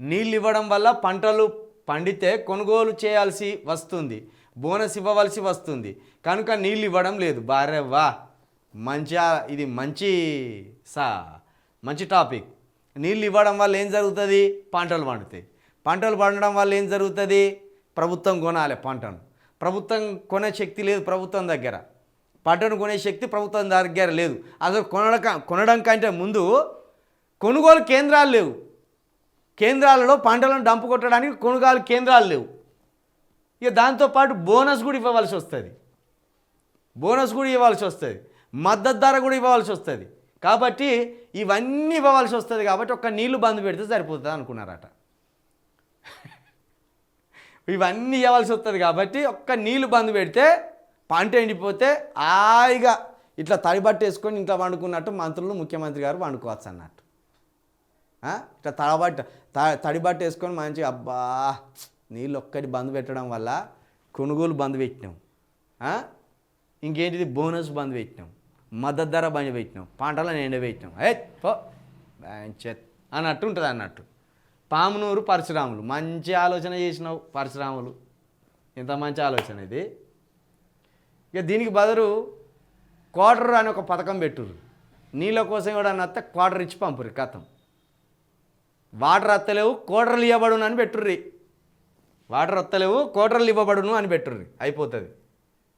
నీళ్ళు ఇవ్వడం వల్ల పంటలు పండితే కొనుగోలు చేయాల్సి వస్తుంది. బోనస్ ఇవ్వవలసి వస్తుంది. కనుక నీళ్ళు ఇవ్వడం లేదు. బారే వా. మంచి ఇది మంచి సా మంచి టాపిక్. నీళ్ళు ఇవ్వడం వల్ల ఏం జరుగుతుంది? పంటలు పండుతాయి. పంటలు పండడం వల్ల ఏం జరుగుతుంది? ప్రభుత్వం కొనాలి పంటను. ప్రభుత్వం కొనే శక్తి లేదు ప్రభుత్వం దగ్గర. పంటను కొనే శక్తి ప్రభుత్వం దగ్గర లేదు. అసలు కొనడం కొనడం కంటే ముందు కొనుగోలు కేంద్రాలు లేవు. కేంద్రాలలో పంటలను డంపు కొట్టడానికి కొనుగోలు కేంద్రాలు లేవు. ఇక దాంతోపాటు బోనస్ కూడా ఇవ్వవలసి వస్తుంది. బోనస్ కూడా ఇవ్వాల్సి వస్తుంది. మద్దతు ధర కూడా ఇవ్వవలసి వస్తుంది. కాబట్టి ఇవన్నీ ఇవ్వవలసి వస్తుంది కాబట్టి ఒక్క నీళ్ళు బంద్ పెడితే సరిపోతుంది అనుకున్నారట. ఇవన్నీ ఇవ్వాల్సి వస్తుంది కాబట్టి ఒక్క నీళ్ళు బంద్ పెడితే పంట ఎండిపోతే హాయిగా ఇట్లా తడిబట్టేసుకొని ఇంట్లో వండుకున్నట్టు మంత్రులు ముఖ్యమంత్రి గారు వండుకోవచ్చు అన్నట్టు. ఇట్లా తడబట్ట త తడిబట్ట వేసుకొని మంచిగా అబ్బా నీళ్ళు ఒక్కటి బంద్ పెట్టడం వల్ల కొనుగోలు బంద్ పెట్టినాం. ఇంకేంటిది? బోనస్ బంద్ పెట్టినాం. మద్దతు ధర బంద్ పెట్టినాం. పంటలను ఎండబెట్టినాం ఏ పో. చెత్. అన్నట్టు ఉంటుంది అన్నట్టు. పామునూరు పరశురాములు. మంచి ఆలోచన చేసినావు పరశురాములు. ఇంత మంచి ఆలోచన ఇది. ఇక దీనికి బదులు క్వార్టర్ అని ఒక పథకం పెట్టుర్రు. నీళ్ళ కోసం కూడా నత్త క్వార్టర్ ఇచ్చి పంపురు కథం. వాటర్ అత్తలేవు కోటర్లు ఇవ్వబడును అని పెట్టుర్రి. వాటర్ అత్తలేవు కోటర్లు ఇవ్వబడును అని పెట్టుర్రి. అయిపోతుంది.